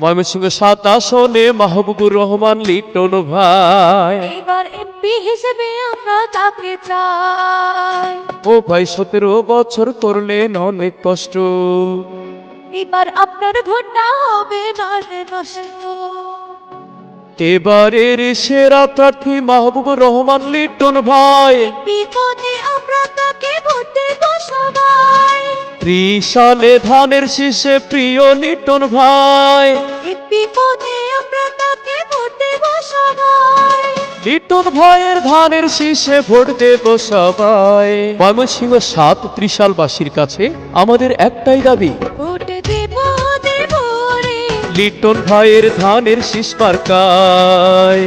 ময়মনসিংহ সাত আসনে মাহবুবুর রহমান লিটন ভাই। এবার এমপি হিসেবে আমরা তাকে চাই। ও ভাই সতেরো বছর করলেন অনেক কষ্ট। এবার আপনার ভোটটা হবে না রে নষ্ট এবারের সেরা প্রার্থী মাহবুবুর রহমান লিটন ভাই। বিপদে আমরা তাকে ভোট দেব সবাই। ত্রিশালে ধানের শীষে প্রিয় লিটন ভাই। বিপদে আমরা তাকে ভোট দেব লিটন ভাইয়ের ধানের শীষে ভোট দেব সবাই। ময়মনসিংহ সাত ত্রিশালবাসীর কাছে আমাদের একটাই দাবি। ভোট দেব লিটন ভাইয়ের ধানের শীষ মার্কায়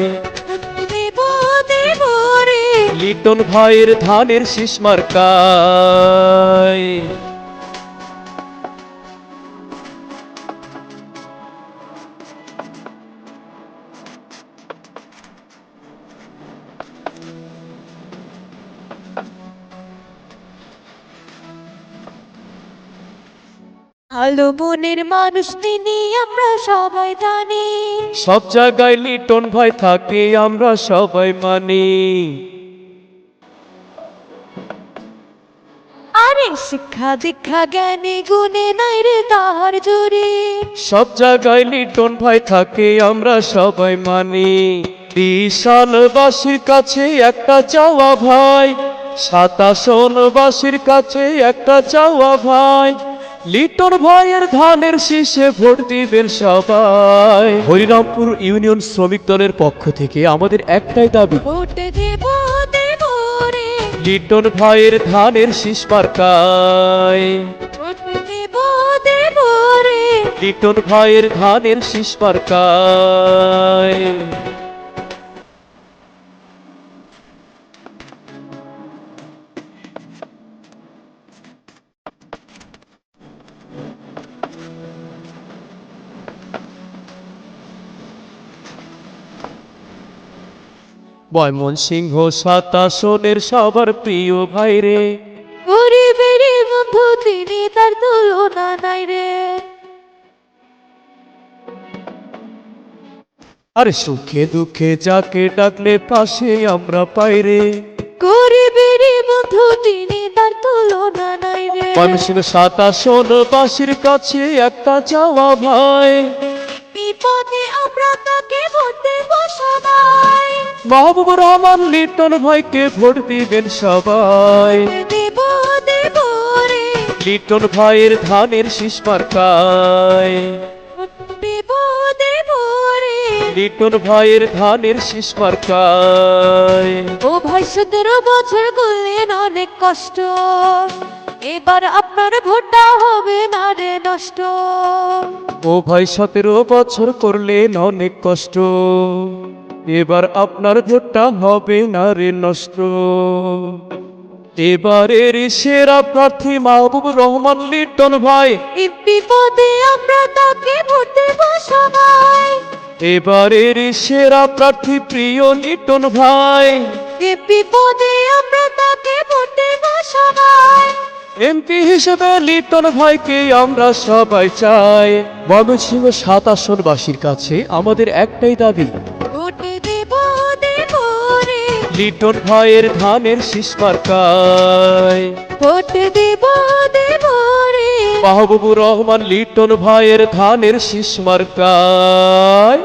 লিটন ভাইয়ের ধানের শীষ মার্কায় ভালো মনের মানুষ তিনি আমরা সবাই জানি। সব জায়গায় লিটন ভাই থাকে আমরা সবাই মানি। আরে শিক্ষা দীক্ষা জ্ঞানী গুণে নাই রে তাহার জুড়ি। সব জায়গায় লিটন ভাই থাকে আমরা সবাই মানি। বিশালবাসীর কাছে একটা চাওয়া ভাই সাতাশনবাসীর কাছে একটা চাওয়া ভাই। লিটন ভাইয়ের ধানের শীষে ভোট দিবেন সবাই। হরিরামপুর ইউনিয়ন শ্রমিক দলের পক্ষ থেকে আমাদের একটাই দাবি। ভোট দেব দেব রে। লিটন ভাইয়ের ধানের শীষ মার্কায় ভোট দেব দেব রে। লিটন ভাইয়ের ধানের শীষ মার্কায় ময়মনসিংহ সাতাশনের সবার প্রিয় ভাই রে গরিবের বন্ধু তিনি তার তুলনা নাই রে। আরে সুখে দুঃখে যাকে ডাকলে পাশে আমরা পাই রে। গরিবের বন্ধু তিনি তার তুলনা নাই রে। ময়মনসিংহ সাতাশন বাসীর কাছে একটা চাওয়া ভাই। বিপদে আমরা তাকে মাহবুবুর রহমান লিটন ভাইকে ভোট দিবেন সবাই। দেব দেব রে। লিটন ভাইয়ের ধানের শীষ মার্কায়। ভোট দেব দেব রে। লিটন ভাইয়ের ধানের শীষ মার্কায়। ও ভাই সতেরো বছর করলেন অনেক কষ্ট। এবার আপনার ভোটটা হবে না রে নষ্ট। ও ভাই সতেরো বছর করলেন অনেক কষ্ট। এবার আপনার ভোটটা হবে না রে নষ্ট। এবারের সেরা প্রার্থী মাহবুব রহমান লিটন ভাই। বিপদে আমরা তাকে ভোট দেব এবারের সেরা প্রার্থী প্রিয় লিটন ভাই। বিপদে আমরা তাকে ভোট দেব এমপি হিসেবে লিটন ভাইকে আমরা সবাই চাই। ময়মনসিংহ সাত আসনবাসীর কাছে আমাদের একটাই দাবি লিটন ভাইয়ের ধানের শীষ মার্কায় ভোট দেব দেব রে। মাহবুবুর রহমান লিটন ভাইয়ের ধানের শীষ মার্কায়।